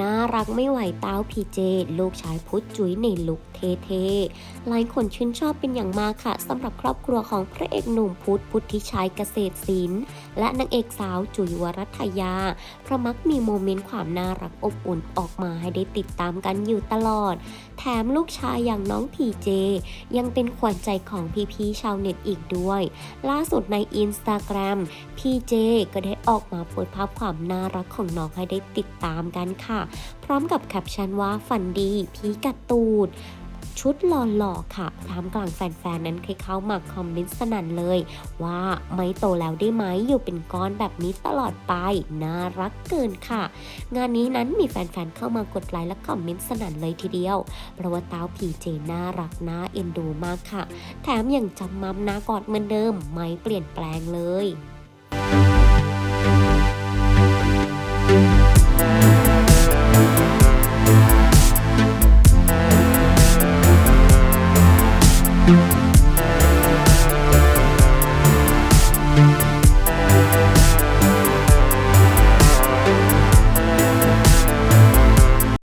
น่ารักไม่ไหวเต้าพีเจ ลูกชายพุทธจุ๋ยในลุคเท่ๆหลายคนชื่นชอบเป็นอย่างมากค่ะสำหรับครอบครัวของพระเอกหนุ่มพุทธพุทธิชัยเกษตรศิลป์และนางเอกสาวจุ๋ยวรัตยาเพราะมักมีโมเมนต์ความน่ารักอบอุ่นออกมาให้ได้ติดตามกันอยู่ตลอด แถมลูกชายอย่างน้องพีเจ ยังเป็นขวัญใจของพี่ๆชาวเน็ตอีกด้วย ล่าสุดในอินสตาแกรมพีเจก็ได้ออกมาโพสต์ภาพความน่ารักของน้องให้ได้ติดตามกันค่ะพร้อมกับแคปชั่นว่าฝันดีพีกัดตูด ชุดหล่อๆค่ะท่ามกลางแฟนๆ นั้นเคยเข้ามาคอมเมนต์สนั่นเลย ว่าไม่โตแล้วได้ไหมอยู่เป็นก้อนแบบนี้ตลอดไป น่ารักเกินค่ะ งานนี้นั้นมีแฟนๆ เข้ามากดไลค์และคอมเมนต์สนั่นเลยทีเดียว เพราะว่าเต้าพีเจน่ารักน่าเอ็นดูมากค่ะ แถมยังจำมัมนากอดเหมือนเดิม ไม่เปลี่ยนแปลงเลย